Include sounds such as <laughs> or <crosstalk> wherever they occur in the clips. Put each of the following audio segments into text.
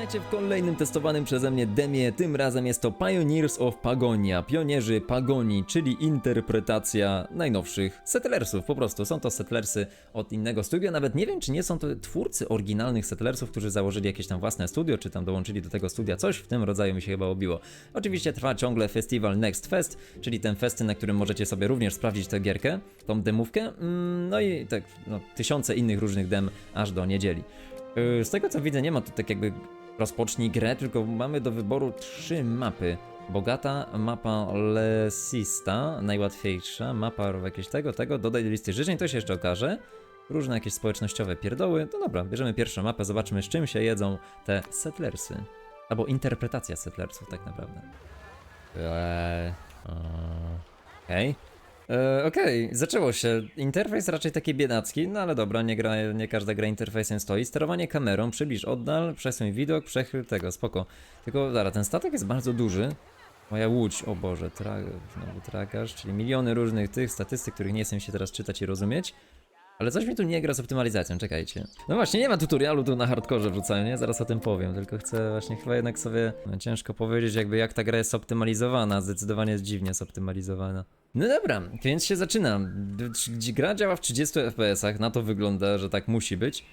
Witajcie w kolejnym testowanym przeze mnie demie. Tym razem jest to Pioneers of Pagonia, pionierzy Pagonii, czyli interpretacja najnowszych Settlersów. Po prostu są to Settlersy od innego studia. Nawet nie wiem, czy nie są to twórcy oryginalnych Settlersów, którzy założyli jakieś tam własne studio, czy tam dołączyli do tego studia. Coś w tym rodzaju mi się chyba obiło. Oczywiście trwa ciągle festiwal Next Fest, czyli ten festyn, na którym możecie sobie również sprawdzić tę gierkę, tą demówkę. Mm, No i tak, no, tysiące innych różnych dem aż do niedzieli. Yy, Z tego co widzę, nie ma tu tak jakby rozpocznij grę, tylko mamy do wyboru trzy mapy. Bogata, mapa Lesista, najłatwiejsza, mapa jakiegoś tego, tego, dodaj do listy życzeń, to się jeszcze okaże. Różne jakieś społecznościowe pierdoły. No dobra, bierzemy pierwszą mapę, zobaczmy z czym się jedzą te settlersy. Albo interpretacja settlersów tak naprawdę. Eee, Okej. E, Okej, zaczęło się. Interfejs raczej taki biedacki, no ale dobra, nie, gra, nie każda gra interfejsem stoi. Sterowanie kamerą, przybliż oddal, przesuń widok, przechyl tego, spoko. Tylko dobra, ten statek jest bardzo duży. Moja łódź, o Boże, tra, znowu trakarz, czyli miliony różnych tych statystyk, których nie chcę się teraz czytać i rozumieć. Ale coś mi tu nie gra z optymalizacją, czekajcie. No właśnie, nie ma tutorialu tu na hardkorze wrzucania, nie? Zaraz o tym powiem, tylko chcę właśnie chyba jednak sobie... No, ciężko powiedzieć jakby jak ta gra jest optymalizowana, zdecydowanie jest dziwnie zoptymalizowana. No dobra, więc się zaczyna. Gra działa w 30 FPS-ach, na to wygląda, że tak musi być.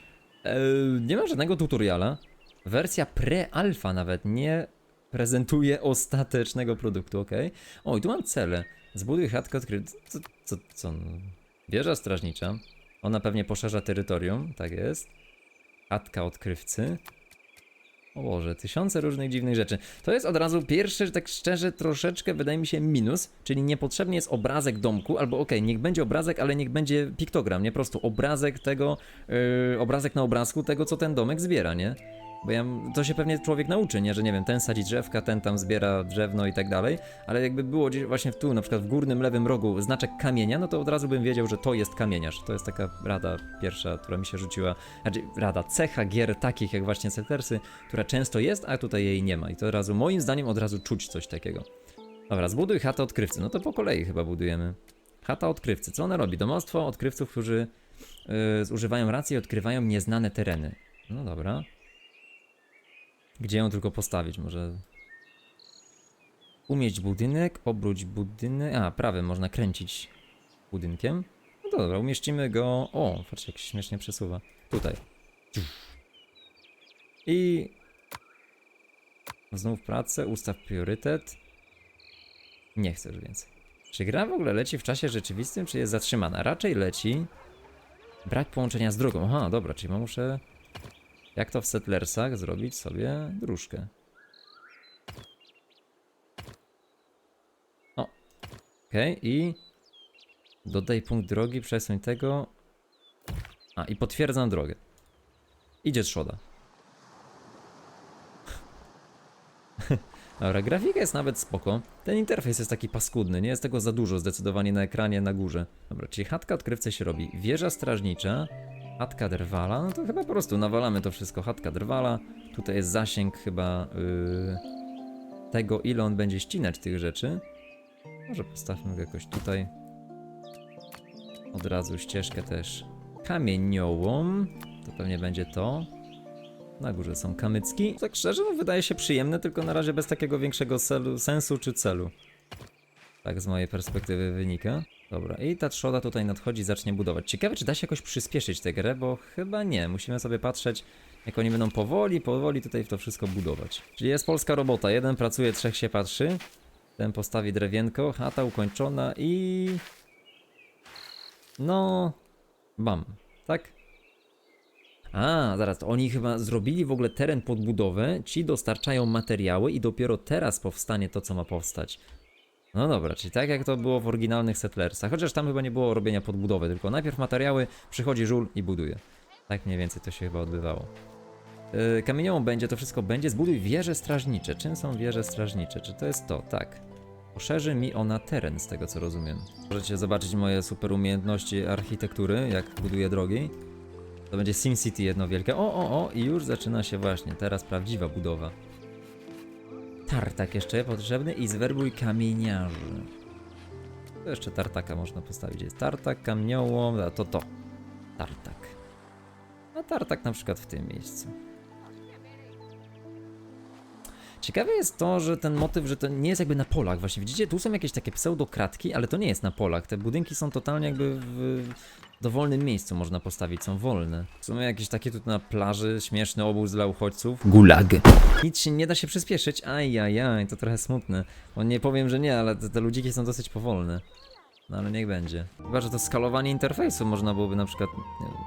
Eee, nie ma żadnego tutoriala. Wersja pre-alpha nawet nie prezentuje ostatecznego produktu, ok? O, i tu mam cele. Zbuduj chatkę odkrytą. Co, co, co? Wieża strażnicza. Ona pewnie poszerza terytorium, tak jest. Chatka odkrywcy. O Boże, tysiące różnych dziwnych rzeczy. To jest od razu pierwszy, tak szczerze, troszeczkę wydaje mi się minus, czyli niepotrzebnie jest obrazek domku, albo okej, niech będzie obrazek, ale niech będzie piktogram, nie po prostu obrazek tego, yy, obrazek na obrazku tego, co ten domek zbiera, nie? Bo ja, to się pewnie człowiek nauczy, nie? Że nie wiem, ten sadzi drzewka, ten tam zbiera drewno i tak dalej, ale jakby było gdzieś właśnie tu, na przykład w górnym lewym rogu znaczek kamienia, no to od razu bym wiedział, że to jest kamieniarz. To jest taka rada pierwsza, która mi się rzuciła, znaczy rada, cecha gier takich jak właśnie Settersy, która często jest, a tutaj jej nie ma. I to od razu, moim zdaniem, od razu czuć coś takiego. Dobra, zbuduj chatę odkrywcy. No to po kolei chyba budujemy. Chata odkrywcy. Co ona robi? Domostwo odkrywców, którzy yy, zużywają racji i odkrywają nieznane tereny. No dobra. Gdzie ją tylko postawić? Może. Umieść budynek, obróć budynek. A, prawym można kręcić budynkiem. No dobra, umieścimy go. O, patrzcie, jak się śmiesznie przesuwa. Tutaj. I. Znów pracę, ustaw priorytet. Nie chcesz więcej. Czy gra w ogóle leci w czasie rzeczywistym, czy jest zatrzymana? Raczej leci. Brak połączenia z drogą. Aha, dobra, czyli muszę jak to w Settlersach zrobić sobie dróżkę. O, okej, i dodaj punkt drogi, przesuń tego. A, i potwierdzam drogę. Idzie trzoda. <laughs> Dobra, grafika jest nawet spoko. Ten interfejs jest taki paskudny, nie jest tego za dużo zdecydowanie na ekranie na górze. Dobra, czyli chatka odkrywcy się robi. Wieża strażnicza, chatka drwala, no to chyba po prostu nawalamy to wszystko. Chatka drwala, tutaj jest zasięg chyba yy, tego, ile on będzie ścinać tych rzeczy. Może postawmy go jakoś tutaj. Od razu ścieżkę też kamieniołą. To pewnie będzie to. Na górze są kamycki. Tak szczerze, no wydaje się przyjemne, tylko na razie bez takiego większego celu, sensu czy celu. Tak z mojej perspektywy wynika. Dobra, i ta trzoda tutaj nadchodzi, zacznie budować. Ciekawe, czy da się jakoś przyspieszyć tę grę, bo chyba nie. Musimy sobie patrzeć, jak oni będą powoli, powoli tutaj w to wszystko budować. Czyli jest polska robota. Jeden pracuje, trzech się patrzy. Ten postawi drewienko, chata ukończona i... No... Bam. Tak? A, zaraz, oni chyba zrobili w ogóle teren pod budowę, ci dostarczają materiały i dopiero teraz powstanie to, co ma powstać. No dobra, czyli tak jak to było w oryginalnych Settlersach, chociaż tam chyba nie było robienia podbudowy, tylko najpierw materiały, przychodzi żul i buduje. Tak mniej więcej to się chyba odbywało. Yy, będzie, to wszystko będzie, zbuduj wieże strażnicze. Czym są wieże strażnicze? Czy to jest to? Tak. Poszerzy mi ona teren, z tego co rozumiem. Możecie zobaczyć moje super umiejętności architektury, jak buduję drogi. To będzie SimCity jedno wielkie. O, o, o, i już zaczyna się właśnie, teraz prawdziwa budowa. Tartak jeszcze potrzebny i zwerbuj kamieniarzy. To jeszcze tartaka można postawić. Jest tartak, kamniołom, a to to. Tartak. A tartak na przykład w tym miejscu. Ciekawe jest to, że ten motyw, że to nie jest jakby na polach. Właśnie widzicie, tu są jakieś takie pseudokratki, ale to nie jest na polach. Te budynki są totalnie jakby w dowolnym miejscu można postawić, są wolne. Są jakieś takie tu na plaży, śmieszny obóz dla uchodźców. Gulag. Nic się nie da się przyspieszyć, ajajaj, to trochę smutne. Bo nie powiem, że nie, ale te, te ludziki są dosyć powolne. No ale niech będzie. Chyba, że to skalowanie interfejsu można byłoby na przykład nie wiem,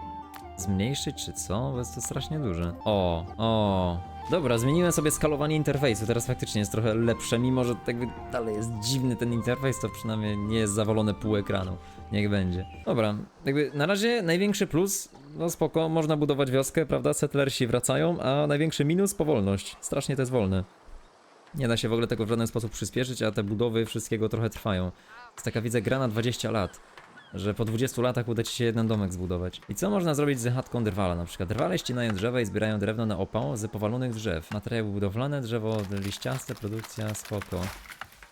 zmniejszyć, czy co? Bo jest to strasznie duże. O, o. Dobra, zmieniłem sobie skalowanie interfejsu, teraz faktycznie jest trochę lepsze, mimo że jakby dalej jest dziwny ten interfejs, to przynajmniej nie jest zawalone pół ekranu. Niech będzie. Dobra, jakby na razie największy plus, no spoko, można budować wioskę, prawda? Settlersi wracają, a największy minus powolność. Strasznie to jest wolne. Nie da się w ogóle tego w żaden sposób przyspieszyć, a te budowy wszystkiego trochę trwają. Jest taka, widzę, gra na 20 lat. Że po 20 latach uda ci się jeden domek zbudować. I co można zrobić z chatką drwala na przykład? Drwale ścinają drzewa i zbierają drewno na opał z powalonych drzew. Materiały budowlane, drzewo liściaste, produkcja, spoko.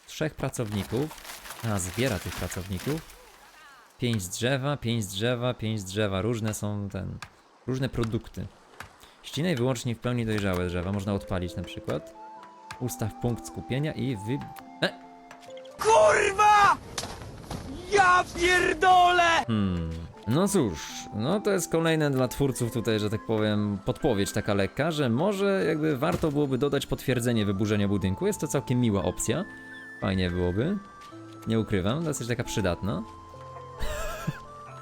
Trzech pracowników. A, zbiera tych pracowników. Pięć drzewa, pięć drzewa, pięć drzewa. Różne są ten... Różne produkty. Ścinaj wyłącznie w pełni dojrzałe drzewa. Można odpalić na przykład. Ustaw punkt skupienia i wy... Kurwa! Ja pierdolę! Hmm. No cóż, no to jest kolejne dla twórców tutaj, że tak powiem, podpowiedź taka lekka, że może jakby warto byłoby dodać potwierdzenie wyburzenia budynku. Jest to całkiem miła opcja. Fajnie byłoby. Nie ukrywam, dosyć taka przydatna.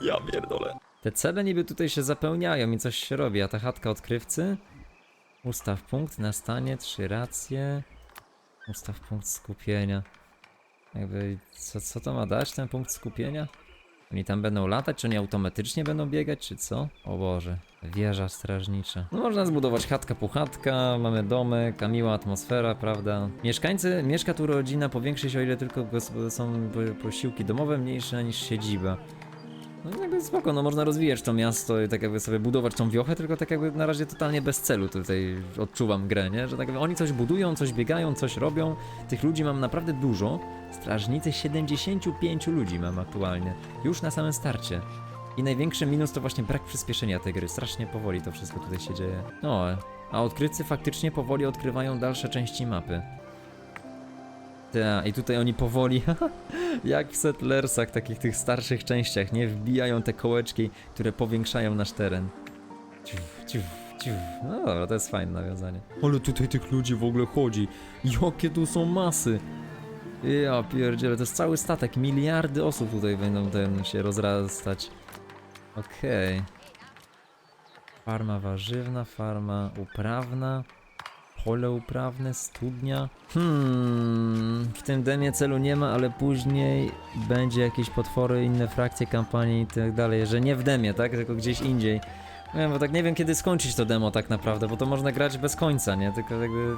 Ja pierdolę. Te cele niby tutaj się zapełniają i coś się robi, a ta chatka odkrywcy? Ustaw punkt na stanie, trzy racje. Ustaw punkt skupienia. Jakby, co, co to ma dać, ten punkt skupienia? Oni tam będą latać, czy oni automatycznie będą biegać, czy co? O Boże, wieża strażnicza. No można zbudować chatka puchatka, mamy domek, a miła atmosfera, prawda? Mieszkańcy, mieszka tu rodzina, powiększy się o ile tylko są po- posiłki domowe mniejsze niż siedziba. No jakby spoko, no można rozwijać to miasto i tak jakby sobie budować tą wiochę, tylko tak jakby na razie totalnie bez celu tutaj odczuwam grę, nie? Że tak jakby oni coś budują, coś biegają, coś robią. Tych ludzi mam naprawdę dużo. Strażnicy 75 ludzi mam aktualnie. Już na samym starcie. I największy minus to właśnie brak przyspieszenia tej gry. Strasznie powoli to wszystko tutaj się dzieje. No, a odkrywcy faktycznie powoli odkrywają dalsze części mapy. I tutaj oni powoli, <laughs> jak w Settlersach, takich tych starszych częściach, nie? Wbijają te kołeczki, które powiększają nasz teren. Ciuf, ciuf. No dobra, to jest fajne nawiązanie. Ale tutaj tych ludzi w ogóle chodzi. Jakie tu są masy. Ja pierdzielę, to jest cały statek. Miliardy osób tutaj będą ten się rozrastać. Okej. Farma warzywna, farma uprawna. Pole uprawne, studnia. Hmm, w tym demie celu nie ma, ale później będzie jakieś potwory, inne frakcje kampanii i tak dalej. Że nie w demie, tak? Tylko gdzieś indziej. Nie wiem, bo tak nie wiem kiedy skończyć to demo tak naprawdę, bo to można grać bez końca, nie? Tylko jakby...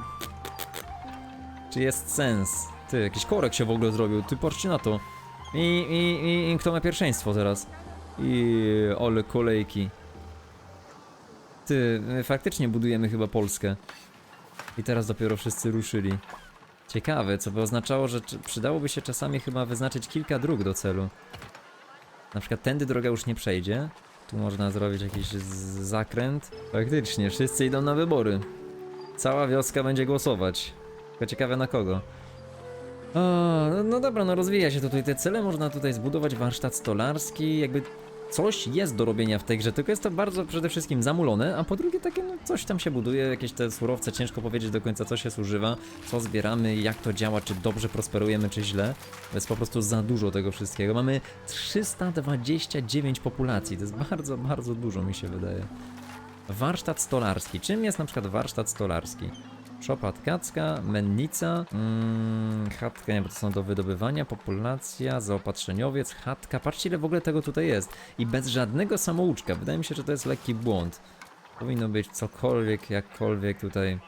Czy jest sens? Ty, jakiś korek się w ogóle zrobił, ty patrzcie na to. I, i, i, i kto ma pierwszeństwo teraz? I ole kolejki. Ty, faktycznie budujemy chyba Polskę. I teraz dopiero wszyscy ruszyli. Ciekawe, co by oznaczało, że przydałoby się czasami chyba wyznaczyć kilka dróg do celu. Na przykład tędy droga już nie przejdzie. Tu można zrobić jakiś zakręt. Faktycznie, wszyscy idą na wybory. Cała wioska będzie głosować. Tylko ciekawe na kogo. O, no, no dobra, no rozwija się tutaj te cele, można tutaj zbudować warsztat stolarski, jakby coś jest do robienia w tej grze, tylko jest to bardzo przede wszystkim zamulone, a po drugie takie, no coś tam się buduje, jakieś te surowce, ciężko powiedzieć do końca co się zużywa, co zbieramy, jak to działa, czy dobrze prosperujemy, czy źle. To jest po prostu za dużo tego wszystkiego. Mamy 329 populacji, to jest bardzo, bardzo dużo mi się wydaje. Warsztat stolarski. Czym jest na przykład warsztat stolarski? Szopa tkacka, mennica, mm, chatka, nie, bo to są do wydobywania, populacja, zaopatrzeniowiec, chatka. Patrzcie ile w ogóle tego tutaj jest. I bez żadnego samouczka. Wydaje mi się, że to jest lekki błąd. Powinno być cokolwiek, jakkolwiek tutaj.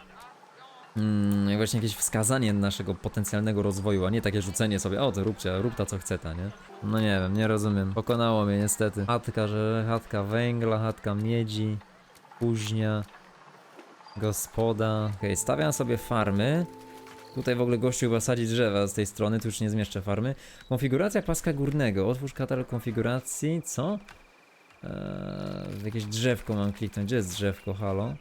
Mm, właśnie jakieś wskazanie naszego potencjalnego rozwoju, a nie takie rzucenie sobie, o to róbcie, rób ta co chce ta, nie? No nie wiem, nie rozumiem. Pokonało mnie niestety. Chatka, że chatka węgla, chatka miedzi, kuźnia. Gospoda. Okej, stawiam sobie farmy. Tutaj w ogóle gościu chyba sadzi drzewa z tej strony, tu już nie zmieszczę farmy. Konfiguracja paska górnego. Otwórz katalog konfiguracji. Co? Eee, jakieś drzewko mam kliknąć. Gdzie jest drzewko? Halo?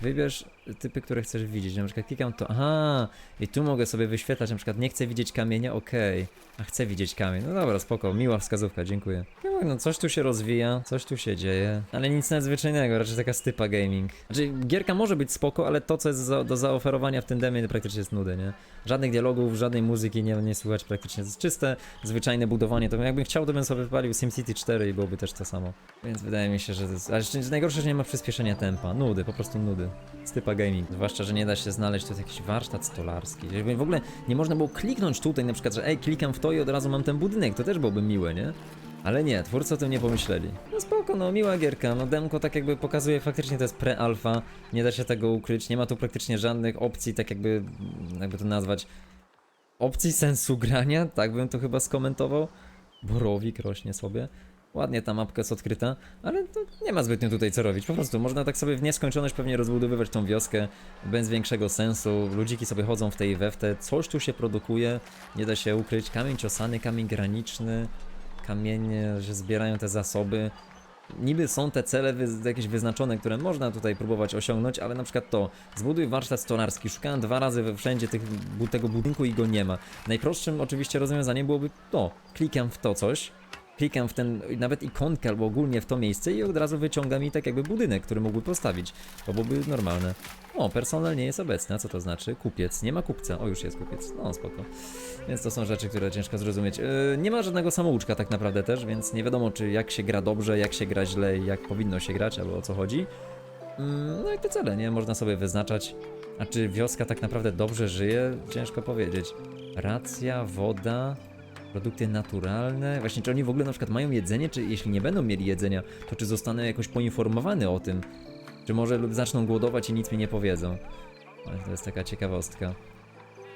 Wybierz typy, które chcesz widzieć. Na przykład klikam to, aha, i tu mogę sobie wyświetlać, na przykład nie chcę widzieć kamienia, okej, a chcę widzieć kamień. No dobra, spoko, miła wskazówka, dziękuję. No, no coś tu się rozwija, coś tu się dzieje, ale nic nadzwyczajnego, raczej taka stypa gaming. Znaczy, gierka może być spoko, ale to, co jest za, do zaoferowania w tym demie, praktycznie jest nudy, nie? Żadnych dialogów, żadnej muzyki nie, nie słychać praktycznie. To jest czyste, zwyczajne budowanie. To jakbym chciał, to bym sobie wypalił SimCity 4 i byłoby też to samo. Więc wydaje mi się, że to jest... Ale najgorsze, że nie ma przyspieszenia tempa. Nudy, po prostu nudy. Stypa gaming. Zwłaszcza, że nie da się znaleźć, jest jakiś warsztat stolarski. W ogóle nie można było kliknąć tutaj na przykład, że ej, klikam w to i od razu mam ten budynek. To też byłoby miłe, nie? Ale nie, twórcy o tym nie pomyśleli. No spoko, no miła gierka, no demko tak jakby pokazuje faktycznie to jest pre-alpha, nie da się tego ukryć, nie ma tu praktycznie żadnych opcji, tak jakby, jakby to nazwać, opcji sensu grania, tak bym to chyba skomentował. Borowik rośnie sobie. Ładnie ta mapka jest odkryta, ale to nie ma zbytnio tutaj co robić. Po prostu można tak sobie w nieskończoność pewnie rozbudowywać tą wioskę bez większego sensu. Ludziki sobie chodzą w tej i we w te. Coś tu się produkuje, nie da się ukryć. Kamień ciosany, kamień graniczny, kamienie, że zbierają te zasoby. Niby są te cele wy jakieś wyznaczone, które można tutaj próbować osiągnąć, ale na przykład to, zbuduj warsztat stolarski, szukałem dwa razy we wszędzie tych, tego budynku i go nie ma. Najprostszym oczywiście rozwiązaniem byłoby to, klikam w to coś, klikam w ten, nawet ikonkę albo ogólnie w to miejsce i od razu wyciąga mi tak jakby budynek, który mógłby postawić. To byłoby normalne. O, personel nie jest obecny, a co to znaczy? Kupiec, nie ma kupca, o już jest kupiec, no spoko. Więc to są rzeczy, które ciężko zrozumieć. Yy, nie ma żadnego samouczka tak naprawdę też, więc nie wiadomo czy jak się gra dobrze, jak się gra źle jak powinno się grać, albo o co chodzi. Mm, no i te cele, nie? Można sobie wyznaczać. A czy wioska tak naprawdę dobrze żyje? Ciężko powiedzieć. Racja, woda, produkty naturalne. Właśnie, czy oni w ogóle na przykład mają jedzenie, czy jeśli nie będą mieli jedzenia, to czy zostanę jakoś poinformowany o tym? Czy może zaczną głodować i nic mi nie powiedzą? Ale to jest taka ciekawostka.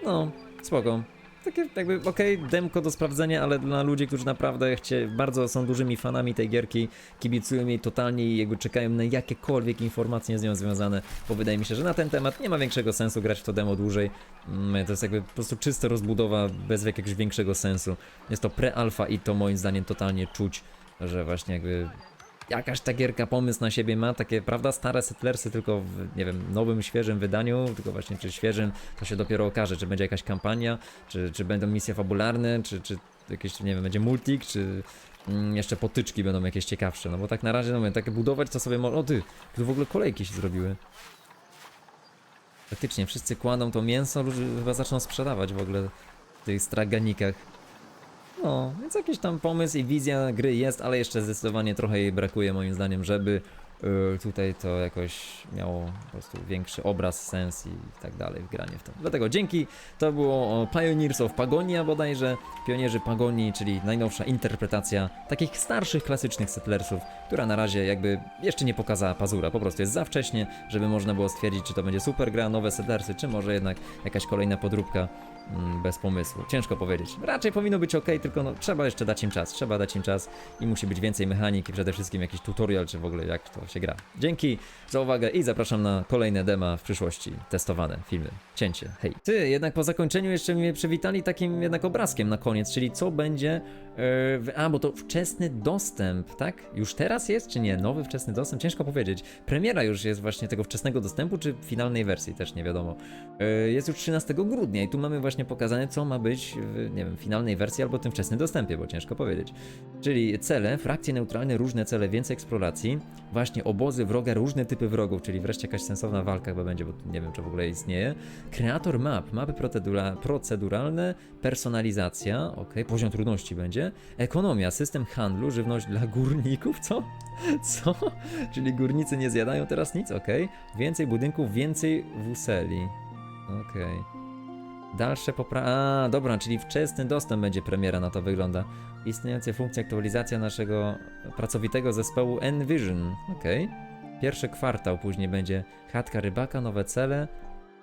No, spoko. Takie jakby, okej, demko do sprawdzenia, ale dla ludzi, którzy naprawdę chcie, bardzo są dużymi fanami tej gierki, kibicują jej totalnie i jakby czekają na jakiekolwiek informacje z nią związane, bo wydaje mi się, że na ten temat nie ma większego sensu grać w to demo dłużej. Mm, To jest jakby po prostu czysta rozbudowa bez jakiegoś większego sensu. Jest to pre-alpha i to moim zdaniem totalnie czuć, że właśnie jakby jakaś ta gierka pomysł na siebie ma, takie, prawda, stare Settlersy tylko w, nie wiem, nowym, świeżym wydaniu, tylko właśnie czy świeżym, to się dopiero okaże, czy będzie jakaś kampania, czy, czy będą misje fabularne, czy, czy jakieś, nie wiem, będzie multik, czy mm, jeszcze potyczki będą jakieś ciekawsze, no bo tak na razie, no mówię, takie budować to sobie można, o ty, tu w ogóle kolejki się zrobiły. Faktycznie, wszyscy kładą to mięso, ludzie chyba zaczną sprzedawać w ogóle w tych straganikach. No, więc jakiś tam pomysł i wizja gry jest, ale jeszcze zdecydowanie trochę jej brakuje moim zdaniem, żeby tutaj to jakoś miało po prostu większy obraz, sens i tak dalej w granie w to. Dlatego dzięki, to było Pioneers of Pagonia bodajże, Pionierzy Pagonii, czyli najnowsza interpretacja takich starszych, klasycznych settlersów, która na razie jakby jeszcze nie pokazała pazura, po prostu jest za wcześnie, żeby można było stwierdzić, czy to będzie super gra, nowe settlersy, czy może jednak jakaś kolejna podróbka mm, bez pomysłu. Ciężko powiedzieć. Raczej powinno być ok, tylko no, trzeba jeszcze dać im czas. Trzeba dać im czas i musi być więcej mechaniki, przede wszystkim jakiś tutorial, czy w ogóle jak to się gra. Dzięki za uwagę i zapraszam na kolejne dema w przyszłości. Testowane filmy. Cięcie. Hej. Ty, jednak po zakończeniu jeszcze mnie przywitali takim jednak obrazkiem na koniec, czyli co będzie. Yy, a, bo to wczesny dostęp, tak? Już teraz jest, czy nie? Nowy wczesny dostęp? Ciężko powiedzieć. Premiera już jest właśnie tego wczesnego dostępu, czy finalnej wersji, też nie wiadomo. Yy, jest już 13 grudnia i tu mamy właśnie pokazane, co ma być w, nie wiem, finalnej wersji albo tym wczesnym dostępie, bo ciężko powiedzieć. Czyli cele, frakcje neutralne, różne cele, więcej eksploracji, właśnie obozy wroga, różne typy wrogów, czyli wreszcie jakaś sensowna walka chyba będzie, bo nie wiem, czy w ogóle istnieje. Kreator map, mapy procedura, proceduralne, personalizacja, ok, poziom trudności będzie. Ekonomia, system handlu, żywność dla górników, co? <laughs> Co? Czyli górnicy nie zjadają teraz nic, ok. Więcej budynków, więcej wuseli. Okej. Dalsze popra... A, dobra, czyli wczesny dostęp będzie premiera, na to wygląda. Istniejące funkcje aktualizacja naszego pracowitego zespołu Envision. Okej. Pierwszy kwartał później będzie chatka rybaka, nowe cele,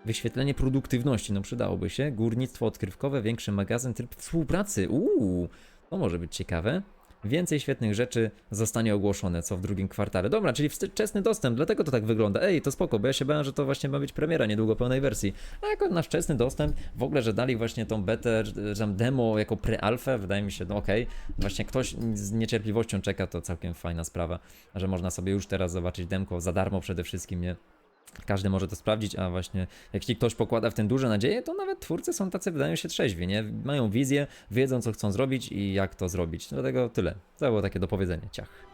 wyświetlenie produktywności, no przydałoby się, górnictwo odkrywkowe, większy magazyn, tryb współpracy. Uuu, to może być ciekawe. Więcej świetnych rzeczy zostanie ogłoszone, co w drugim kwartale. Dobra, czyli wczesny dostęp, dlatego to tak wygląda. Ej, to spoko, bo ja się bałem, że to właśnie ma być premiera niedługo pełnej wersji. A jako na wczesny dostęp, w ogóle, że dali właśnie tą betę, że demo jako pre-alfę, wydaje mi się, no okej. Właśnie ktoś z niecierpliwością czeka, to całkiem fajna sprawa, że można sobie już teraz zobaczyć demko za darmo przede wszystkim, nie? Każdy może to sprawdzić, a właśnie jeśli ktoś pokłada w tym duże nadzieje, to nawet twórcy są tacy, wydają się trzeźwi, nie? Mają wizję, wiedzą co chcą zrobić i jak to zrobić. Dlatego tyle. To było takie dopowiedzenie. Ciach.